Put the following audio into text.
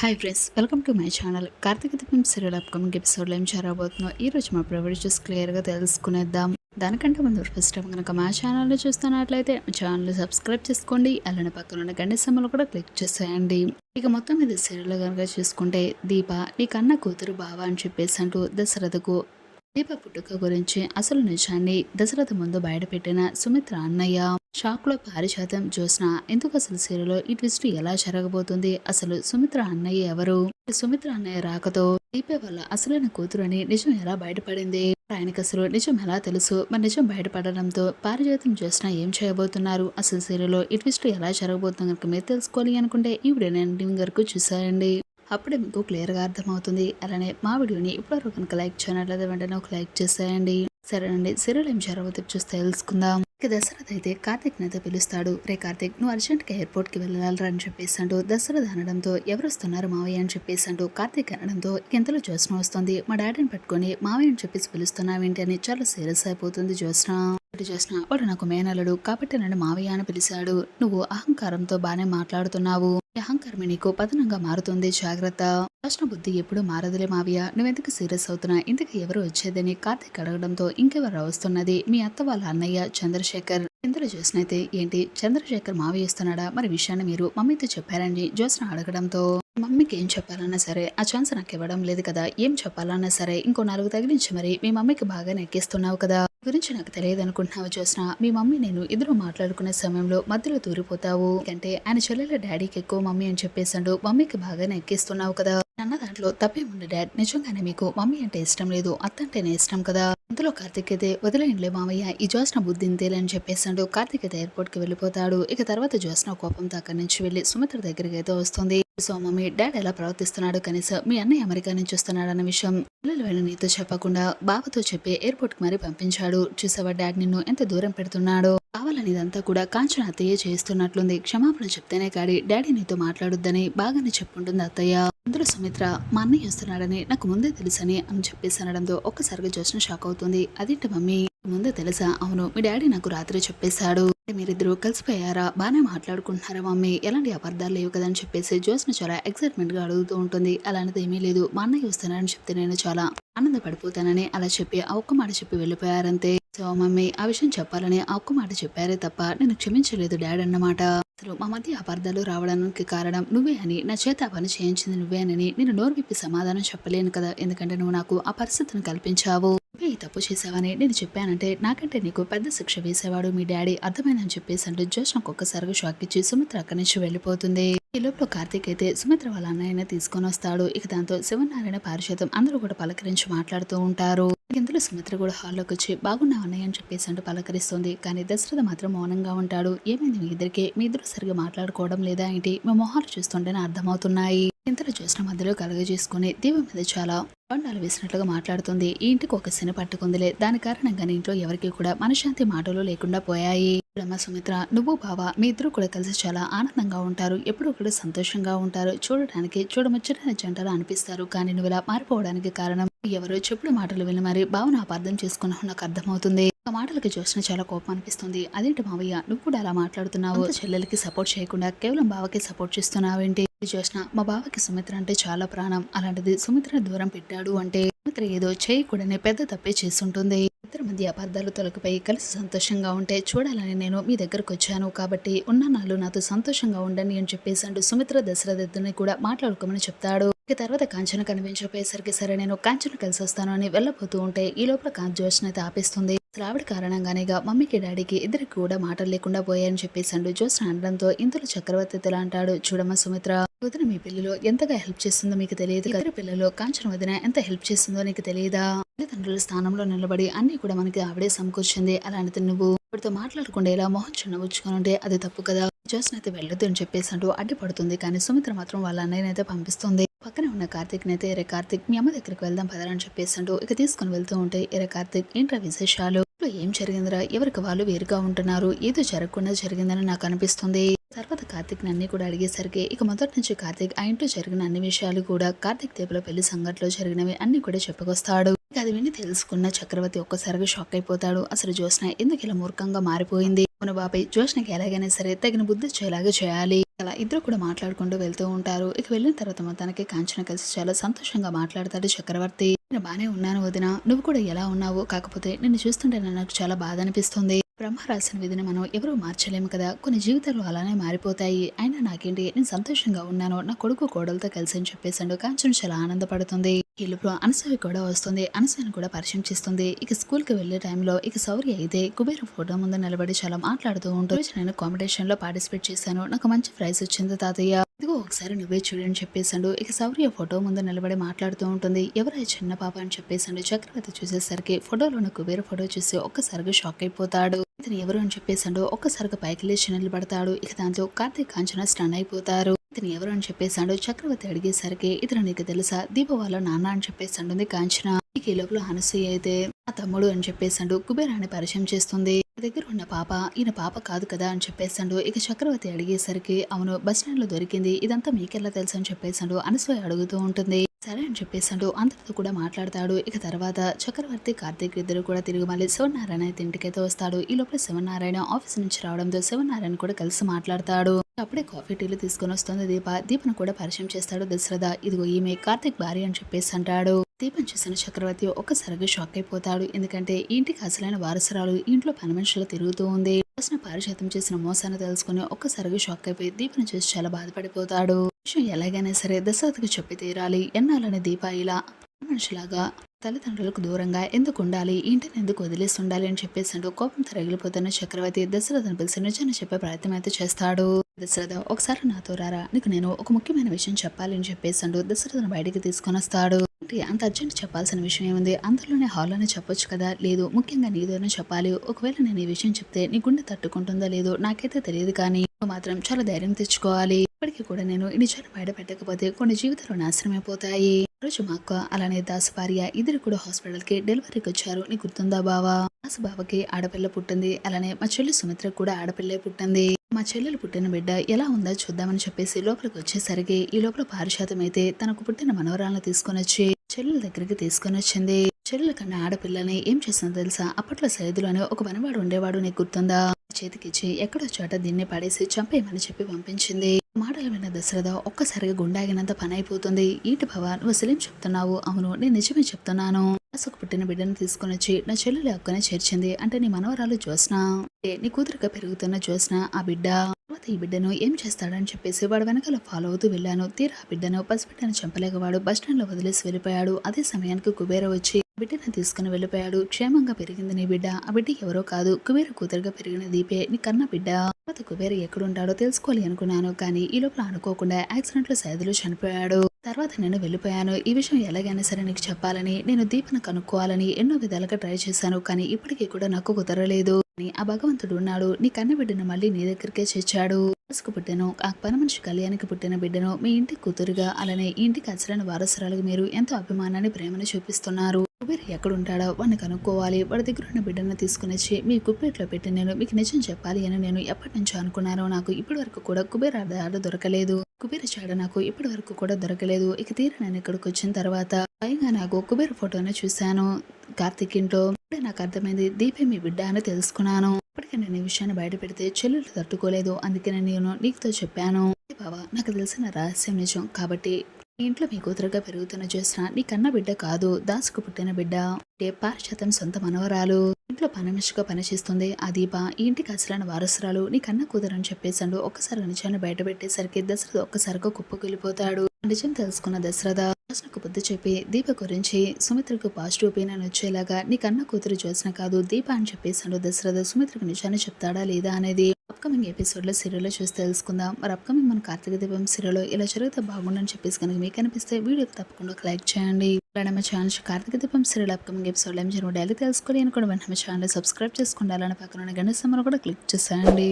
Hi friends welcome to my channel Karthika Deepam serial upcoming ఎపిసోడ్లో ఏం జరగబోతుందో ఈ రోజు మా ప్రివిలేజెస్ క్లియర్గా తెలుసుకునేద్దాం. దానికంటే ముందు ఫస్ట్ టైం కనుక మా ఛానల్లో చూస్తున్నట్లయితే మా ఛానల్ సబ్స్క్రైబ్ చేసుకోండి. అలానే పక్కన ఉన్న గంట సమ్మలు కూడా క్లిక్ చేసేయండి. ఇక మొత్తం మీద సీరియల్ కనుక చూసుకుంటే దీప నీకన్న కూతురు బావ అని చెప్పేసి అంటూ దశరథకు దీప పుట్టుక గురించి అసలు నిజాన్ని దశరథ ముందు బయటపెట్టిన సుమిత్ర అన్నయ్య. షాక్లో పారిజాతం జ్యోత్స్న ఎందుకు అసలు సీరియల్లో ఈ ట్విస్ట్ ఎలా జరగబోతుంది? అసలు సుమిత్ర అన్నయ్య ఎవరు? సుమిత్ర అన్నయ్య రాకతో దీపే వల్ల అసలైన కూతురు అని నిజం ఎలా బయటపడింది? ఆయనకు అసలు నిజం ఎలా తెలుసు? మరి నిజం బయటపడడంతో పారిజాతం జ్యోత్స్న ఏం చేయబోతున్నారు? అసలు సీరియల్లో ఈ ట్విస్ట్ ఎలా జరగబోతుంది కనుక మీరు తెలుసుకోవాలి అనుకుంటే ఈ వీడియో ఎండింగ్ వరకు చూసారండి అప్పుడే మీకు క్లియర్గా అర్థమవుతుంది. అలానే మా వీడియోని ఇప్పటివరకు కనుక లైక్ చేయనట్లయితే వెంటనే ఒక లైక్ చేసేయండి. సరేనండి సీరియల్ ఏం జరగబోతే చూస్తే తెలుసుకుందాం. ఇక దశరథ్ అయితే కార్తిక్ అయితే పిలుస్తాడు. రే కార్తిక్ నువ్వు అర్జెంట్గా ఎయిర్పోర్ట్కి వెళ్ళాలరా అని చెప్పేసి అంటూ దశరథ్ అనడంతో ఎవరు వస్తున్నారు మావయ్య అని చెప్పేసి అంటూ కార్తిక్ అనడంతో ఎంతలో జ్యోత్స్న వస్తుంది. మా డాడీని పట్టుకొని మావయ్య అని చెప్పేసి పిలుస్తున్నావేంటి? అని చాలా సీరియస్ అయిపోతుంది జ్యోత్స్న. ఒకటి చేసిన వాడు నాకు మేనలుడు కాబట్టి నన్ను మావయ్య అని పిలిచాడు. నువ్వు అహంకారంతో బానే మాట్లాడుతున్నావు. అహంకారమే నీకు పతనంగా మారుతుంది. జాగ్రత్త. ప్రశ్న బుద్ధి ఎప్పుడు మారదులే మావయ్య. నువ్వెందుకు సీరియస్ అవుతున్నా? ఇంతకు ఎవరు వచ్చేదని కార్తీక్ అడగడంతో ఇంకెవరు వస్తున్నది మీ అత్త వాళ్ళ అన్నయ్య చంద్రశేఖర్. ఇందులో చూసినైతే ఏంటి? చంద్రశేఖర్ మావయ్య ఇస్తున్నాడా మరి విషయాన్ని మీరు మమ్మీతో చెప్పారని జ్యోత్స్న అడగడంతో. మమ్మీకి ఏం చెప్పాలన్నా సరే ఆ ఛాన్స్ నాకు ఇవ్వడం లేదు కదా. ఏం చెప్పాలన్నా సరే ఇంకో నాలుగు తగిలించి మరి మీ మమ్మీకి బాగా నెక్కిస్తున్నావు కదా. గురించి నాకు తెలియదు అనుకుంటున్నావు చూసిన మీ మమ్మీ నేను ఇద్దరు మాట్లాడుకునే సమయంలో మధ్యలో దూరిపోతావు. అంటే ఆయన చెల్లెల డాడీకి ఎక్కువ మమ్మీ అని చెప్పేసాడు మమ్మీకి బాగా నెక్కిస్తున్నావు కదా. అన్న దాంట్లో తప్పే ఉంది డాడ్? నిజంగానే మీకు మమ్మీ అంటే ఇష్టం లేదు అత్త అంటేనే ఇష్టం కదా? అందులో కార్తిక్ అయితే వదిలేయండిలే మామయ్య ఈ జోస్న బుద్ధి ఇంతేలే అని చెప్పేసాడు కార్తిక్ అయితే ఎయిర్పోర్ట్కి వెళ్ళిపోతాడు. ఇక తర్వాత జోస్న కోపంతో అక్కడి నుంచి వెళ్ళి సుమిత్ర దగ్గరికి అయితే వస్తుంది. సో మమ్మీ డాడ్ ఎలా ప్రవర్తిస్తున్నాడు? కనీసం మీ అన్నయ్య అమెరికా నుంచి వస్తున్నాడు అన్న విషయం పిల్లలు వెళ్ళి నీతో చెప్పకుండా బావతో చెప్పి ఎయిర్పోర్ట్కి మరీ పంపించాడు. చూసావా డాడ్? నిన్ను ఎంత దూరం పెడుతున్నాడో. కావాలని ఇదంతా కూడా కాంచన అత్తయ్య చేస్తున్నట్లుంది క్షమాపణ చెప్తేనే కాడి డాడీ నీతో మాట్లాడొద్దని బాగానే చెప్పుంటుంది అత్తయ్య. అందులో సుమిత్ర మా అన్నయ్య వస్తున్నాడని నాకు ముందే తెలుసని అని చెప్పేసి అనడంతో ఒక్కసారిగా జోష్న షాక్ అవుతుంది. అదేంటి మమ్మీ? ముందే తెలుసా? అవును మీ డాడీ నాకు రాత్రి చెప్పేశాడు. మీరిద్దరూ కలిసిపోయారా? బాగానే మాట్లాడుకుంటున్నారా మమ్మీ? ఎలాంటి అపార్థాలు లేవు కదా అని చెప్పేసి జోస్న చాలా ఎక్సైట్మెంట్గా అడుగుతూ ఉంటుంది. అలాంటిది ఏమీ లేదు. మా అన్నయ్య వస్తున్నాడని చెప్తే నేను చాలా ఆనందపడిపోతానని అలా చెప్పి ఆ ఒక్క మాట చెప్పి వెళ్ళిపోయారంతే. సో మమ్మీ ఆ విషయం చెప్పాలని ఆ ఒక్క మాట చెప్పారే తప్ప నేను క్షమించలేదు డాడ్ అన్నమాట. అసలు మా మధ్య అపార్థాలు రావడానికి కారణం నువ్వే అని నా చేత ఆ పని చేయించింది నువ్వే అని నేను నోరు విప్పి సమాధానం చెప్పలేను కదా. ఎందుకంటే నువ్వు నాకు ఆ పరిస్థితిని కల్పించావు. నువ్వే ఈ తప్పు చేసావని నేను చెప్పానంటే నాకంటే నీకు పెద్ద శిక్ష వేసేవాడు మీ డాడీ అర్థమైందని చెప్పేసి అంటే జోష్ నాకు ఒక్కసారిగా షాక్ ఇచ్చి సుమిత్ర అక్కడి నుంచి వెళ్ళిపోతుంది. ఈ లోపల కార్తీక్ అయితే సుమిత్ర వాళ్ళ అన్నయ్యని తీసుకొని వస్తాడు. ఇక దాంతో శివనారాయణ పారిషాతం అందరూ కూడా పలకరించి మాట్లాడుతూ ఉంటారు. ఇందులో సుమిత్ర కూడా హాల్లోకి వచ్చి బాగున్నావు అన్నయ్య అని చెప్పేసి అంటూ పలకరిస్తుంది. కానీ దశరథ మాత్రం మౌనంగా ఉంటాడు. ఏమైంది మీ ఇద్దరికి? మీ ఇద్దరు సరిగా మాట్లాడుకోవడం లేదా ఏంటి? మా మొహాలు చూస్తుంటేనే అర్థమవుతున్నాయి. ఇంతలో చూసిన మధ్యలో కలగజేసుకుని దీపం మీద చాలా బండాలు వేసినట్లుగా మాట్లాడుతుంది. ఈ ఇంటికి ఒక శని పట్టుకుందిలే. దాని కారణంగానే ఇంట్లో ఎవరికి కూడా మనశాంతి మాటలు లేకుండా పోయాయి. బ్రహ్మ సుమిత్ర నువ్వు బావ మీ ఇద్దరు కూడా కలిసి చాలా ఆనందంగా ఉంటారు. ఎప్పుడూ కూడా సంతోషంగా ఉంటారు. చూడటానికి చూడముచ్చటైన జంటలు అనిపిస్తారు. కానీ నువ్వు ఇలా మారిపోవడానికి కారణం ఎవరో చెప్పుడు మాటలు విని మరి భావన అపార్థం చేసుకున్నావు. నాకు అర్థమవుతుంది. ఆ మాటలకి చూసిన చాలా కోపం అనిపిస్తుంది. అదేంటి మావయ్య? నువ్వు కూడా అలా మాట్లాడుతున్నావు. చెల్లెలకి సపోర్ట్ చేయకుండా కేవలం బావకి సపోర్ట్ చేస్తున్నావేంటి చూసిన మా బావకి సుమిత్ర అంటే చాలా ప్రాణం. అలాంటిది సుమిత్ర దూరం పెట్టాడు అంటే సుమిత్ర ఏదో చేయకూడని పెద్ద తప్పే చేస్తుంటుంది. ఇద్దరి మధ్య అపార్థాలు తొలగిపోయి కలిసి సంతోషంగా ఉంటే చూడాలని నేను మీ దగ్గరకు వచ్చాను కాబట్టి ఉన్న నాళ్ళు నాతో సంతోషంగా ఉండండి అని చెప్పేసి అంటూ సుమిత్ర దశరథని కూడా మాట్లాడుకోమని చెప్తాడు. ఇక తర్వాత కాంచన కనిపించకపోయేసరికి సరే నేను కాంచన కలిసి వస్తాను అని వెళ్ళబోతూ ఉంటే ఈ లోపల కాంచ అయితే ఆపేస్తుంది. రావిడ ఆవిడ కారణంగానే మమ్మీకి డాడీకి ఇద్దరికి కూడా మాటలు లేకుండా పోయాయని చెప్పేసి అంటూ జోష్న అనడంతో ఇంతలో చక్రవర్తి ఇలా అంటాడు చూడమ్మ సుమిత్ర వదిన మీ పిల్లలు ఎంతగా హెల్ప్ చేస్తుందో మీకు తెలియదు ఇద్దరు పిల్లలు కాంచన వదిన ఎంత హెల్ప్ చేస్తుందో నీకు తెలియదా? తల్లిదండ్రుల స్థానంలో నిలబడి అన్ని కూడా మనకి ఆవిడే సమకూర్చింది. అలాంటిది నువ్వు ఆవిడతో మాట్లాడకుండా ఇలా మొహం చిన్నబుచ్చుకొని ఉంటే అది తప్పు కదా. జోస్న అయితే వెళ్ళొద్దు అని చెప్పేసి అంటూ అడ్డుపడుతుంది. కానీ సుమిత్ర మాత్రం వాళ్ళ అన్నయ్యనైతే పంపిస్తుంది. పక్కన ఉన్న కార్తిక్ నైతే ఎరే కార్తిక్ మీ అమ్మ దగ్గరికి వెళ్దాం పదరని అని అంటూ ఇక తీసుకుని వెళ్తూ ఉంటే ఎరే కార్తిక్ ఏంట్రా విశేషాలు? ఏం జరిగిందిరా? ఎవరికి వాళ్ళు వేరుగా ఉంటున్నారు? ఏదో జరగకుండా జరిగిందని నాకు అనిపిస్తుంది. తర్వాత కార్తిక్ అన్ని కూడా అడిగేసరికి ఇక మొదటి నుంచి కార్తిక్ ఆ ఇంట్లో జరిగిన అన్ని విషయాలు కూడా కార్తిక్ దేపుల పెళ్ళి సంఘటనలో జరిగినవి అన్ని కూడా చెప్పుకొస్తాడు. ఇక అది విని తెలుసుకున్న చక్రవర్తి ఒక్కసారిగా షాక్ అయిపోతాడు. అసలు జ్యోత్స్న ఎందుకు ఇలా మూర్ఖంగా మారిపోయింది? మన బాబాయ్ జ్యోత్స్నకి ఎలాగైనా సరే తగిన బుద్ధి వచ్చేలాగా చేయాలి. అలా ఇద్దరు కూడా మాట్లాడుకుంటూ వెళ్తూ ఉంటారు. ఇక వెళ్ళిన తర్వాత మొత్తానికి కాంచన కలిసి చాలా సంతోషంగా మాట్లాడతాడు చక్రవర్తి నేను బానే ఉన్నాను వదిన. నువ్వు కూడా ఎలా ఉన్నావు కాకపోతే నిన్ను చూస్తుంటే నాకు చాలా బాధ అనిపిస్తుంది. బ్రహ్మరాసిన విధిని మనం ఎవరూ మార్చలేము కదా. కొన్ని జీవితాలు అలానే మారిపోతాయి. అయినా నాకేంటి నేను సంతోషంగా ఉన్నాను. నా కొడుకు కోడలతో కలిసి అని చెప్పేసాడు కాంచన చాలా ఆనందపడుతుంది. ఈలోపు అనసూయ కూడా వస్తుంది. అనసూయను కూడా పరిచయం చేస్తుంది. ఇక స్కూల్కి వెళ్ళే టైంలో ఇక సౌర్య అయితే కుబేర ఫోటో ముందు నిలబడి చాలా మాట్లాడుతూ ఉంటుంది. నేను కాంపిటీషన్లో పార్టిసిపేట్ చేశాను. నాకు మంచి ప్రైజ్ వచ్చింది తాతయ్య. ఇదిగో ఒకసారి నువ్వే చూడని చెప్పేశాడు. ఇక సౌర్య ఫోటో ముందు నిలబడి మాట్లాడుతూ ఉంటుంది. ఎవరై చిన్న పాప అని చెప్పేశాడు. చక్రవర్తి చూసేసరికి ఫోటోలోని ఉన్న కుబేర ఫోటో చూసి ఒక్కసారిగా షాక్ అయిపోతాడు. ఇతను ఎవరు అని చెప్పేశాడు. ఒక్కసారిగా పైకి లేచి నిలబడతాడు. ఇక దాంతో కార్తీక్ కాంచన స్టన్ అయిపోతారు. ఇతను ఎవరు అని చెప్పేశాడు. చక్రవర్తి అడిగేసరికి ఇతను నీకు తెలుసా? దీప వాళ్ళ నాన్న అని చెప్పేసాడు కాంచన. ఈ లోపల హనసూయ అయితే ఆ తమ్ముడు అని చెప్పేసాడు కుబేరాన్ని పరిచయం చేస్తుంది. దగ్గర ఉన్న పాప ఈయన పాప కాదు కదా అని చెప్పేశాడు. ఇక చక్రవర్తి అడిగేసరికి అవును బస్ స్టాండ్లో దొరికింది. ఇదంతా మీకెలా తెలుసు అని చెప్పేశాడు. అనసూయ అడుగుతూ ఉంటుంది. సరే అని చెప్పేశాడు. అందరితో కూడా మాట్లాడతాడు. ఇక తర్వాత చక్రవర్తి కార్తీక్ ఇద్దరు కూడా తిరిగి మళ్ళీ శివనారాయణ అయితే ఇంటికైతే వస్తాడు. ఈ లోపల శివనారాయణ ఆఫీస్ నుంచి రావడంతో శివనారాయణ కూడా కలిసి మాట్లాడతాడు. అప్పుడే కాఫీ టీలు తీసుకొని వస్తుంది దీప. దీపను కూడా పరిచయం చేస్తాడు దశరథ. ఇదిగో ఈమె కార్తీక్ భార్య అని చెప్పేసి అంటాడు. దీపం చూసిన చక్రవర్తి ఒక్కసారిగా షాక్ అయిపోతాడు. ఎందుకంటే ఇంటికి అసలైన వారసురాలు ఇంట్లో పని మనుషులు తిరుగుతూ ఉంది. వచ్చిన పారిశాతం చేసిన మోసాన్ని తెలుసుకుని ఒక్కసారిగా షాక్ అయిపోయి దీపను చూసి చాలా బాధపడిపోతాడు. విషయం ఎలాగైనా సరే దశరథకు చెప్పి తీరాలి. ఎన్నాలని దీప ఇలా మనుషులాగా తల్లిదండ్రులకు దూరంగా ఎందుకు ఉండాలి? ఇంటిని ఎందుకు వదిలేసి ఉండాలి అని అంటూ కోపం తరగిలిపోతున్న చక్రవర్తి దశరథను పిలిచి నిజాన్ని చెప్పే ప్రయత్నం అయితే చేస్తాడు. దశరథ ఒకసారి నాతో రారా? నీకు నేను ఒక ముఖ్యమైన విషయం చెప్పాలి అని అంటూ దశరథను బయటికి తీసుకొని వస్తాడు అంత అర్జెంట్ చెప్పాల్సిన విషయం ఏముంది? అందరిలోనే హాల్లోనే చెప్పొచ్చు కదా? లేదు ముఖ్యంగా నీదోనే చెప్పాలి. ఒకవేళ నేను ఈ విషయం చెప్తే నీ గుండె తట్టుకుంటుందో లేదో నాకైతే తెలియదు కానీ మాత్రం చాలా ధైర్యం తెచ్చుకోవాలి. ఇప్పటికీ కూడా నేను ఈ నిజాన్ని బయట పెట్టకపోతే కొన్ని జీవితాలు నాశనం అయిపోతాయి రోజు మా అక్క అలానే దాసు భార్య ఇద్దరు కూడా హాస్పిటల్కి డెలివరీకి వచ్చారు. నీకు గుర్తుందా బావా? దాసు బావకి ఆడపిల్ల పుట్టింది. అలానే మా చెల్లి సుమిత్ర కూడా ఆడపిల్లే పుట్టింది. మా చెల్లెలు పుట్టిన బిడ్డ ఎలా ఉందో చూద్దామని చెప్పేసి లోపలికి వచ్చేసరికి ఈ లోపల పారిశాతం అయితే తనకు పుట్టిన మనవరాలను తీసుకొని వచ్చి చెల్లెల దగ్గరికి తీసుకొని వచ్చింది. చెల్లెల కన్నా ఆడపిల్లని ఏం చేసిందో తెలుసా? అప్పట్లో సైదులోనే ఒక పనివాడు ఉండేవాడు నీకు గుర్తుందా? చేతికిచ్చి ఎక్కడో చోట దీన్ని పడేసి చంపేయమని చెప్పి పంపించింది. మాటలు విన్న దశరథ ఒక్కసారిగా గుండాగినంత పని అయిపోతుంది ఈటి భవ నువ్వు అసలేం చెప్తున్నావు? అవును నేను నిజమే చెప్తున్నాను. అసలు పుట్టిన బిడ్డను తీసుకొని వచ్చి నా చెల్లెలు అక్కనే చేర్చింది. అంటే నీ మనవరాలు జ్యోత్స్న. అంటే నీ కూతురుగా పెరుగుతున్న జ్యోత్స్న ఆ బిడ్డ. తర్వాత ఈ బిడ్డను ఏం చేస్తాడని చెప్పేసి వాడు వెనకాల ఫాలో అవుతూ వెళ్ళాను. తీరా ఆ బిడ్డను పసిబిడ్డను చంపలేక వాడు బస్ స్టాండ్లో వదిలేసి వెళ్ళిపోయాడు. అదే సమయానికి కుబేర వచ్చి బిడ్డను తీసుకుని వెళ్ళిపోయాడు. క్షేమంగా పెరిగింది నీ బిడ్డ. ఆ బిడ్డ ఎవరో కాదు. కుబేర కూతురుగా పెరిగిన దీపే నీ కన్న బిడ్డ. తర్వాత కుబేర ఎక్కడుంటాడో తెలుసుకోవాలి అనుకున్నాను. కానీ ఈ లోపల అనుకోకుండా యాక్సిడెంట్లో సైదులు చనిపోయాడు. తర్వాత నేను వెళ్ళిపోయాను. ఈ విషయం ఎలాగైనా సరే నీకు చెప్పాలని నేను దీపను కనుక్కోవాలని ఎన్నో విధాలుగా ట్రై చేశాను. కానీ ఇప్పటికీ కూడా నాకు కుదరలేదు. ఆ భగవంతుడు ఉన్నాడు. నీ కన్న బిడ్డను మళ్ళీ నీ దగ్గరికే చేర్చాడు. మనసుకు పుట్టాను. ఆ పని మనిషి కళ్యాణికి పుట్టిన బిడ్డను మీ ఇంటి కూతురుగా అలానే ఇంటికి అసలైన వారసురాలుగా మీరు ఎంతో అభిమానాన్ని ప్రేమను చూపిస్తున్నారు. కుబేర్ ఎక్కడుంటాడో వాడిని కనుక్కోవాలి. వాడి దగ్గర ఉన్న బిడ్డను తీసుకుని వచ్చి మీ కుప్పేట్లో పెట్టి నేను మీకు నిజం చెప్పాలి అని నేను ఎప్పటి నుంచో అనుకున్నానో. నాకు ఇప్పటి వరకు కూడా కుబేర ఆడ దొరకలేదు. కుబేర చాడ నాకు ఇప్పటి వరకు కూడా దొరకలేదు. ఇక తీర నేను ఇక్కడికి వచ్చిన తర్వాత పైగా నాకు కుబేర ఫోటోను చూశాను. కార్తిక్ ఇంట్లో ఇప్పుడే నాకు అర్థమైంది దీపే మీ బిడ్డ అని తెలుసుకున్నాను. ఇప్పటికే నేను ఈ విషయాన్ని బయట పెడితే చెల్లెలు తట్టుకోలేదు. అందుకే నేను నీకుతో చెప్పాను. బావా నాకు తెలిసిన రహస్యం నిజం. కాబట్టి ఇంట్లో మీ కూతురుగా పెరుగుతున్న జ్యోత్స్న నీ కన్న బిడ్డ కాదు. దాసుకు పుట్టిన బిడ్డ అంటే పారిశాతం సొంత మనవరాలు. ఇంట్లో పనిమనిషిగా పనిచేస్తుంది. ఆ దీప ఈ ఇంటికి అసలైన వారసురాలు. నీ కన్న కూతురు అని చెప్పేసాడు ఒక్కసారి నిజాన్ని బయట పెట్టేసరికి దశరథ ఒక్కసారిగా కుప్పకెళ్ళిపోతాడు నిజం తెలుసుకున్న దశరథ జ్యోత్స్నకు బుద్ధి చెప్పి దీప గురించి సుమిత్రకు పాజిటివ్ ఒపీనియన్ వచ్చేలాగా నీ కన్న కూతురు జ్యోత్స్న కాదు దీప అని చెప్పేసాడు దశరథ. సుమిత్రకు నిజాన్ని చెప్తాడా లేదా అనేది అప్కమింగ్ ఎపిసోడ్లో సీరియల్లో చూసి తెలుసుకుందాం. మరి అప్కమింగ్ మన కార్తీక దీపం సీరియల్లో ఇలా జరిగితే బాగుండని చెప్పేసి కనుక మీకు అనిపిస్తే వీడియోకి తప్పకుండా ఒక లైక్ చేయండి. అలానే మా channel Karthika Deepam serial upcoming episode ఏం జరుగుతుంది డైలీ తెలుసుకోవాలి అనుకోండి వెంటనే ఛానల్ సబ్స్క్రైబ్ చేసుకోండి అలానే పక్కన ఉన్న గణేశ్ కూడా క్లిక్ చేసేయండి.